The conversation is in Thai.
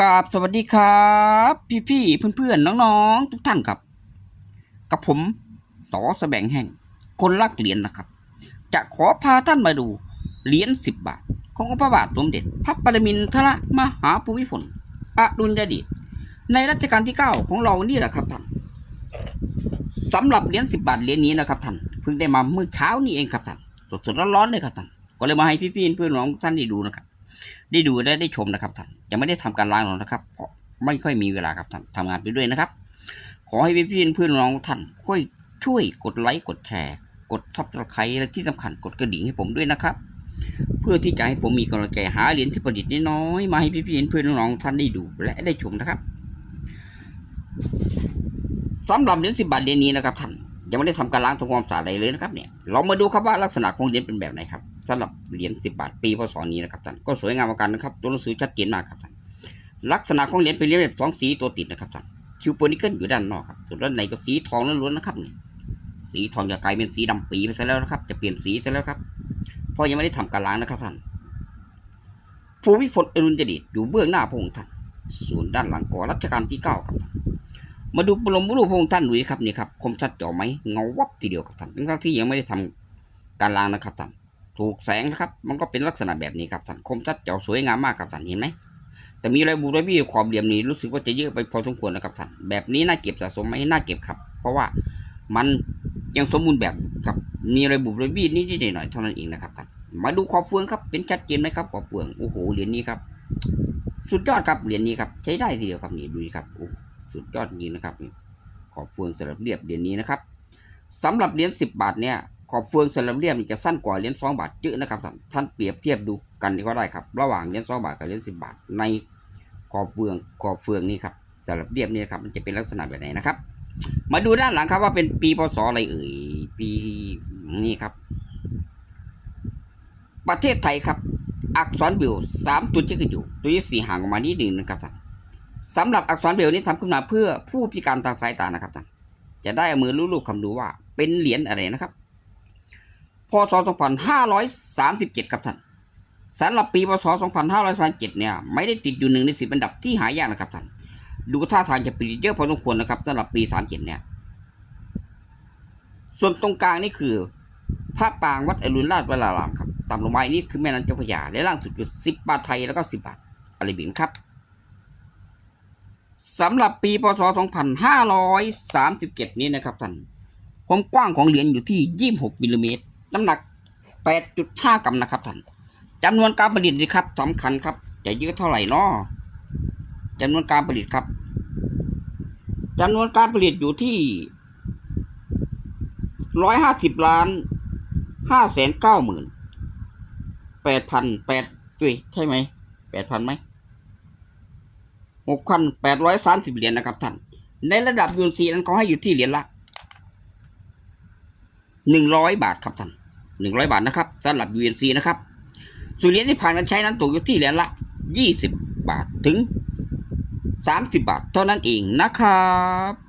กราบสวัสดีครับ พี่ๆเพื่อนๆน้องๆ ทุกท่านครับ กับผมสอแสบงแห่ง คนรักเหรียญนะครับ จะขอพาท่านมาดูเหรียญสิบบาท ของพระบาทสมเด็จ พระปรมินทรมหาภูมิพลอดุลยเดชในรัชกาลที่เก้าของเรานี่แหละครับท่านสำหรับเหรียญสิบบาทเหรียญนี้นะครับท่านเพิ่งได้มาเมื่อเช้านี้เองครับท่านสดๆร้อนๆเลยครับท่านก็เลยมาให้พี่ๆเพื่อนๆน้องๆท่านได้ดูนะครับ ได้ดูและได้ชมนะครับท่านยังไม่ได้ทำการล้างหรอกนะครับ เพราะไม่ค่อยมีเวลาครับท่านทำงานไปด้วยนะครับ ขอให้พี่พี่เพื่อนน้องท่านช่วยช่วยกดไลค์กดแชร์กดซับสไครต์และที่สำคัญกดกระดิ่งให้ผมด้วยนะครับ เพื่อที่จะให้ผมมีกำลังใจหาเหรียญที่ประดิษฐ์น้อยมาให้พี่พี่เพื่อนน้องท่านได้ดูและได้ชมนะครับสำหรับเหรียญสิบบาทเหรียญนี้นะครับท่าน ยังไม่ได้ทำการล้างทำความสะอาดอะไรเลยนะครับเนี่ยเรามาดูครับว่าลักษณะของเหรียญเป็นแบบไหนครับสำหรับเหรียญสิบบาทปีพศนี้นะครับท่านก็สวยงามเหมือนกันนะครับ ตัวหนังสือชัดเจนมากครับท่านลักษณะของเหรียญเป็นเหรียญแบบสองสีตัวติดนะครับท่านคิวโปนิเกิลอยู่ด้านนอกครับส่วนด้านในก็สีทองล้วนๆนะครับเนี่ยสีทองจะกลายเป็นสีดำปีไปซะแล้วนะครับ จะเปลี่ยนสีซะแล้วครับเพราะยังไม่ได้ทำการล้างนะครับท่านภูมิพลอรุณเดชอยู่เบื้องหน้าพระองค์ท่านส่วนด้านหลังก่อรัชกาลที่เก้าครับท่าน มาดูปรมรูปพระองท่านดูดิครับนี่ครับคมชัดเจ่อไหมเงาวับทีเดียวครับท่านทั้งที่ยังไม่ได้ทำการล้างนะครับท่านถูกแสงนะครับ มันก็เป็นลักษณะแบบนี้ครับท่านคมชัดเจ่อสวยงามมากครับท่านเห็นไหมแต่มีอะไรบุรบี้ขอบเหลี่ยมนี้รู้สึกว่าจะเยอะไปพอสมควรนะครับท่านแบบนี้น่าเก็บสะสมไหมน่าเก็บครับ เพราะว่ามันยังสมบูรณ์แบบครับมีอะไรบุรบี้นิดหน่อยเท่านั้นเองนะครับท่านมาดูขอบเฟืองครับเป็นชัดเจนไหมครับขอบเฟืองโอ้โหเหรียญนี้ครับ สุดยอดครับเหรียญนี้ครับใช้ได้ทีเดียวครับนี่ดูดิครับโอ้ สุดยอดจริงนะครับนี่ขอบเฟืองสลับเรียบเหรียญนี้นะครับสำหรับเหรียญสิบบาทเนี่ยขอบเฟืองสลับเรียบจะสั้นกว่าเหรียญสองบาทเยอะนะครับ ท่านเปรียบเทียบดูกันก็ได้ครับ ระหว่างเหรียญสองบาทกับเหรียญสิบบาท ในขอบเฟืองขอบเฟืองนี่ครับสลับเรียบนี่นะครับมันจะเป็นลักษณะแบบไหนนะครับ มาดูด้านหลังครับว่าเป็นปีพศอะไรเอ่ยปีนี่ครับ ประเทศไทยครับ อักษรเบลสามตัวที่ขึ้นอยู่ ตัวที่สี่ห่างออกมานิดหนึ่งนะครับท่าน สำหรับอักษรเบรลนี้ทำขึ้นมาเพื่อผู้พิการทางสายตานะครับท่านจะได้เอามือลูบๆคำดูว่า เป็นเหรียญอะไรนะครับพศ2537 ครับท่านสำหรับปีพศ2537 เนี่ย ไม่ได้ติดอยู่หนึ่งในสิบอันดับที่หายากนะครับท่านดูท่าทางจะปิดเยอะพอสมควรนะครับสำหรับปี 37 เนี่ย ส่วนตรงกลางนี่คือพระปางวัดอรุณราชวรารามครับตามลงมานี่คือแม่น้ำเจ้าพระยาและล่างสุดคือ10บบาทไทยแล้วก็10บบาทอะไรบินครับ สำหรับปีพศ 2537 นี้นะครับท่านความกว้างของเหรียญอยู่ที่ 26มิลลิเมตรน้ำหนัก 8.5 กรัมนะครับท่านจำนวนการผลิตนี่ครับสำคัญครับจะเยอะเท่าไหร่นาะจำนวนการผลิตครับจำนวนการผลิตอยู่ที่ 150 ล้าน5แสน9หมื่น8,000 8จุยใช่ไหม 8,000ไหม หกพันแปดร้อยสามสิบเหรียญนะครับท่าน ในระดับยูนซีนั้นเขาให้อยู่ที่เหรียญละหนึ่งร้อยบาทครับท่านหนึ่งร้อยบาทนะครับสำหรับยูนซีนะครับส่วนเหรียญที่ผ่านการใช้นั้นตกอยู่ที่เหรียญละยี่สิบบาทถึงสามสิบบาทเท่านั้นเองนะครับ